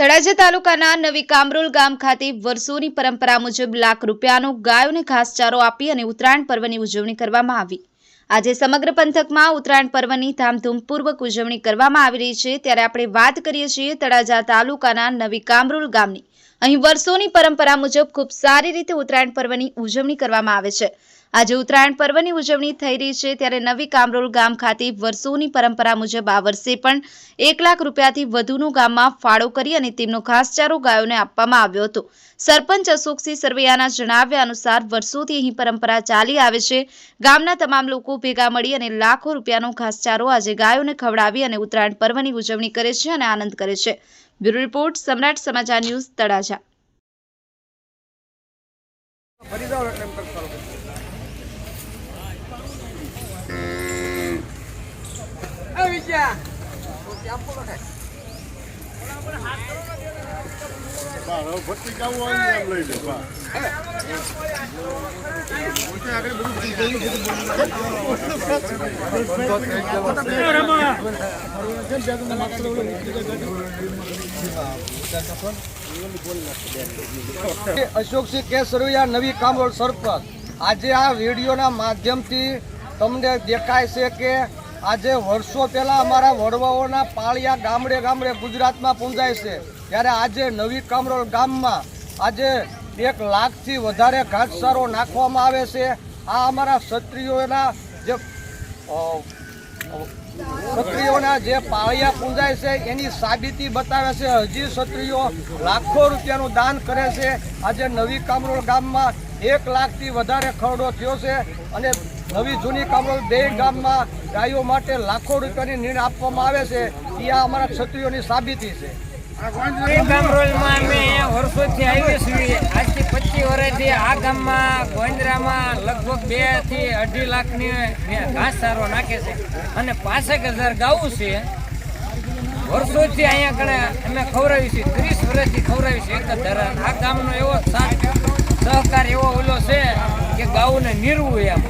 તળાજા તાલુકાના નવી કામરોલ ગામ ખાતે વર્ષોની પરંપરા મુજબ લાખ રૂપિયાનો ગાયોને ઘાસચારો આપી અને ઉત્તરાયણ પર્વની ઉજવણી કરવામાં આવી. આજે સમગ્ર પંથકમાં ઉત્તરાયણ પર્વની ધામધૂમપૂર્વક ઉજવણી કરવામાં આવી રહી છે. ત્યારે આપણે વાત કરીએ છીએ તળાજા તાલુકાના નવી કામરોલ ગામની. અહીં વર્ષોની પરંપરા મુજબ ખૂબ સારી રીતે ઉત્તરાયણ પર્વની ઉજવણી કરવામાં આવે છે. આજે ઉત્તરાયણ પર્વની ઉજવણી થઈ રહી છે ત્યારે નવી કામરોલ ગામ ખાતે વર્ષોની પરંપરા મુજબ આ વર્ષે પણ એક લાખ રૂપિયાથી વધુનું ગામમાં ફાળો કરી અને તેમનો ઘાસચારો ગાયોને આપવામાં આવ્યો હતો. સરપંચ અશોકસિંહ સરવૈયાના જણાવ્યા અનુસાર વર્ષોથી અહીં પરંપરા ચાલી આવે છે. ગામના તમામ લોકો ભેગા મળી અને લાખો રૂપિયાનો ઘાસચારો આજે ગાયોને ખવડાવી અને ઉત્તરાયણ પર્વની ઉજવણી કરે છે અને આનંદ કરે છે. Bureau report Samrat Samachar news Talaja. Vijaya Ashoksinh કે સરવૈયા નવી કામરોળ સરપંચ. આજે આ વિડીયોના માધ્યમથી તમને દેખાય છે કે આજે વર્ષો પહેલા અમારા વડવાઓના પાળિયા ગામડે ગામડે ગુજરાતમાં પૂંજાય છે. ત્યારે આજે નવી કામરોળ ગામમાં આજે એક લાખથી વધારે ઘાસચારો નાખવામાં આવે છે. આ અમારા ક્ષત્રિયોના જે ક્ષત્રિયોના જે પાળિયા પૂંજાય છે, એની સાબિતી બતાવે છે. હજી ક્ષત્રિયો લાખો રૂપિયાનું દાન કરે છે. આજે નવી કામરોળ ગામમાં એક લાખથી વધારે ખરડો થયો છે અને નવી જૂની કામરોલ બે ગામમાં ગાયો માટે લાખો રૂપિયાની નીણ આપવામાં આવે છે. એ આ અમારા ક્ષત્રિયોની સાબિતી છે. ગામરોલમાં અમે વર્ષોથી આજથી પચીસ વર્ષથી આ ગામમાં ગોંદરામાં લગભગ બેથી અઢી લાખની ઘાસચારો નાખે છે. અને પાસઠ હજાર ગાવું છે. વર્ષોથી અહીંયા કણે અમે ખવડાવી છીએ ત્રીસ વર્ષથી ખવડાવી છીએ એક જ આ ગામનો એવો સાથ, સહકાર એવો ઓલો છે કે ગાઉને નીરવું એમ.